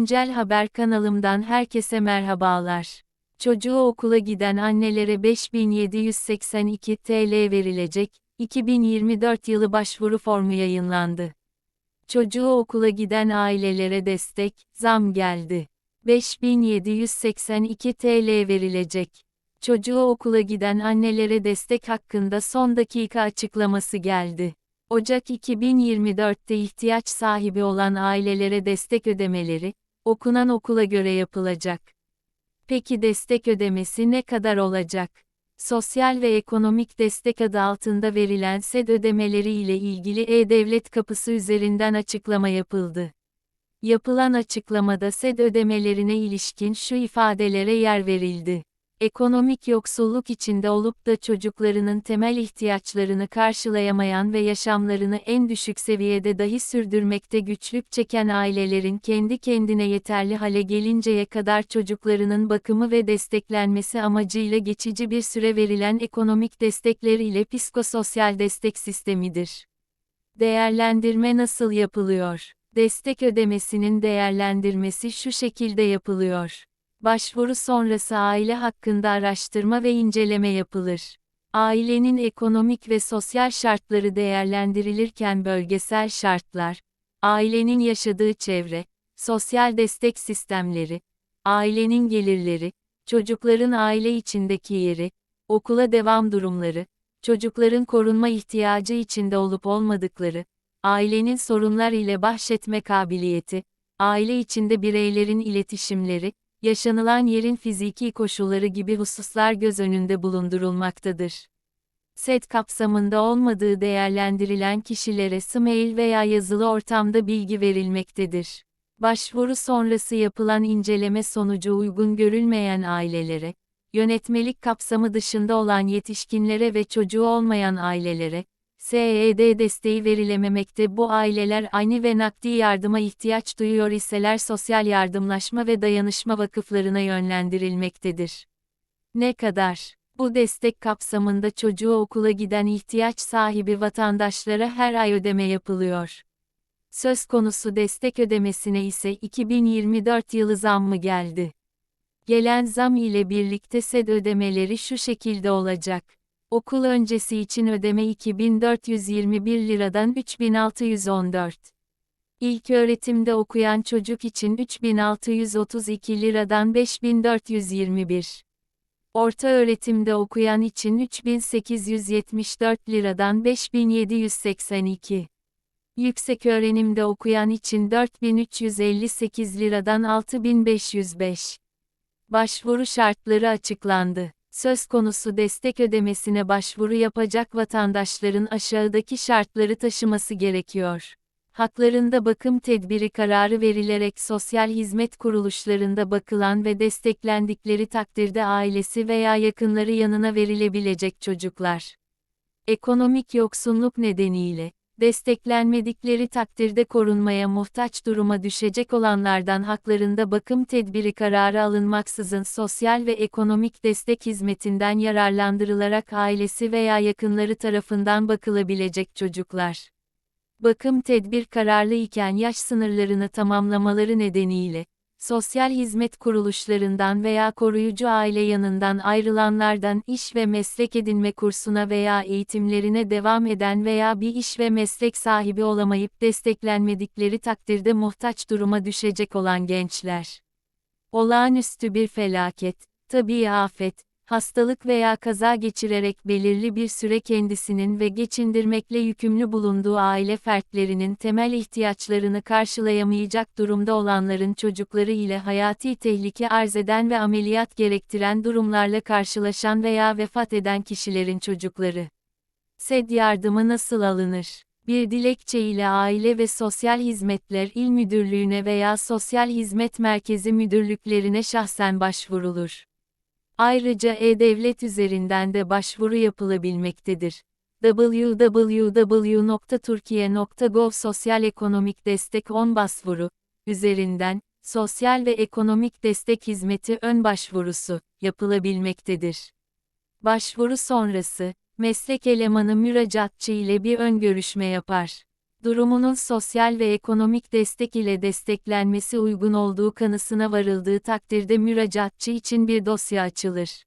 Güncel Haber kanalımdan herkese merhabalar. Çocuğu okula giden annelere 5782 TL verilecek. 2024 yılı başvuru formu yayınlandı. Çocuğu okula giden ailelere destek, zam geldi. 5782 TL verilecek. Çocuğu okula giden annelere destek hakkında son dakika açıklaması geldi. Ocak 2024'te ihtiyaç sahibi olan ailelere destek ödemeleri, okunan okula göre yapılacak. Peki destek ödemesi ne kadar olacak? Sosyal ve ekonomik destek adı altında verilen SED ödemeleri ile ilgili E-Devlet kapısı üzerinden açıklama yapıldı. Yapılan açıklamada SED ödemelerine ilişkin şu ifadelere yer verildi ekonomik yoksulluk içinde olup da çocuklarının temel ihtiyaçlarını karşılayamayan ve yaşamlarını en düşük seviyede dahi sürdürmekte güçlük çeken ailelerin kendi kendine yeterli hale gelinceye kadar çocuklarının bakımı ve desteklenmesi amacıyla geçici bir süre verilen ekonomik destekler ile psikososyal destek sistemidir. Değerlendirme nasıl yapılıyor? Destek ödemesinin değerlendirmesi şu şekilde yapılıyor. Başvuru sonrası aile hakkında araştırma ve inceleme yapılır. Ailenin ekonomik ve sosyal şartları değerlendirilirken bölgesel şartlar, ailenin yaşadığı çevre, sosyal destek sistemleri, ailenin gelirleri, çocukların aile içindeki yeri, okula devam durumları, çocukların korunma ihtiyacı içinde olup olmadıkları, ailenin sorunlar ile bahşetme kabiliyeti, aile içinde bireylerin iletişimleri, yaşanılan yerin fiziki koşulları gibi hususlar göz önünde bulundurulmaktadır. SED kapsamında olmadığı değerlendirilen kişilere mail veya yazılı ortamda bilgi verilmektedir. Başvuru sonrası yapılan inceleme sonucu uygun görülmeyen ailelere, yönetmelik kapsamı dışında olan yetişkinlere ve çocuğu olmayan ailelere, SED desteği verilememekte bu aileler aynı ve nakdi yardıma ihtiyaç duyuyor iseler sosyal yardımlaşma ve dayanışma vakıflarına yönlendirilmektedir. Ne kadar? Bu destek kapsamında çocuğu okula giden ihtiyaç sahibi vatandaşlara her ay ödeme yapılıyor. Söz konusu destek ödemesine ise 2024 yılı zammı geldi. Gelen zam ile birlikte SED ödemeleri şu şekilde olacak. Okul öncesi için ödeme 2421 liradan 3614. İlk öğretimde okuyan çocuk için 3632 liradan 5421. Orta öğretimde okuyan için 3874 liradan 5782. Yüksek öğrenimde okuyan için 4358 liradan 6505. Başvuru şartları açıklandı. Söz konusu destek ödemesine başvuru yapacak vatandaşların aşağıdaki şartları taşıması gerekiyor. Haklarında bakım tedbiri kararı verilerek sosyal hizmet kuruluşlarında bakılan ve desteklendikleri takdirde ailesi veya yakınları yanına verilebilecek çocuklar. Ekonomik yoksunluk nedeniyle desteklenmedikleri takdirde korunmaya muhtaç duruma düşecek olanlardan haklarında bakım tedbiri kararı alınmaksızın sosyal ve ekonomik destek hizmetinden yararlandırılarak ailesi veya yakınları tarafından bakılabilecek çocuklar. Bakım tedbir kararlı iken yaş sınırlarını tamamlamaları nedeniyle, sosyal hizmet kuruluşlarından veya koruyucu aile yanından ayrılanlardan iş ve meslek edinme kursuna veya eğitimlerine devam eden veya bir iş ve meslek sahibi olamayıp desteklenmedikleri takdirde muhtaç duruma düşecek olan gençler. Olağanüstü bir felaket, tabii afet, hastalık veya kaza geçirerek belirli bir süre kendisinin ve geçindirmekle yükümlü bulunduğu aile fertlerinin temel ihtiyaçlarını karşılayamayacak durumda olanların çocukları ile hayati tehlike arz eden ve ameliyat gerektiren durumlarla karşılaşan veya vefat eden kişilerin çocukları. SED yardımı nasıl alınır? Bir dilekçe ile Aile ve Sosyal Hizmetler İl Müdürlüğü'ne veya Sosyal Hizmet Merkezi Müdürlüklerine şahsen başvurulur. Ayrıca e-Devlet üzerinden de başvuru yapılabilmektedir. www.turkiye.gov Sosyal Ekonomik Destek 10 başvuru üzerinden Sosyal ve Ekonomik Destek Hizmeti ön başvurusu yapılabilmektedir. Başvuru sonrası meslek elemanı müracaatçı ile bir ön görüşme yapar. Durumunun sosyal ve ekonomik destek ile desteklenmesi uygun olduğu kanısına varıldığı takdirde müracaatçı için bir dosya açılır.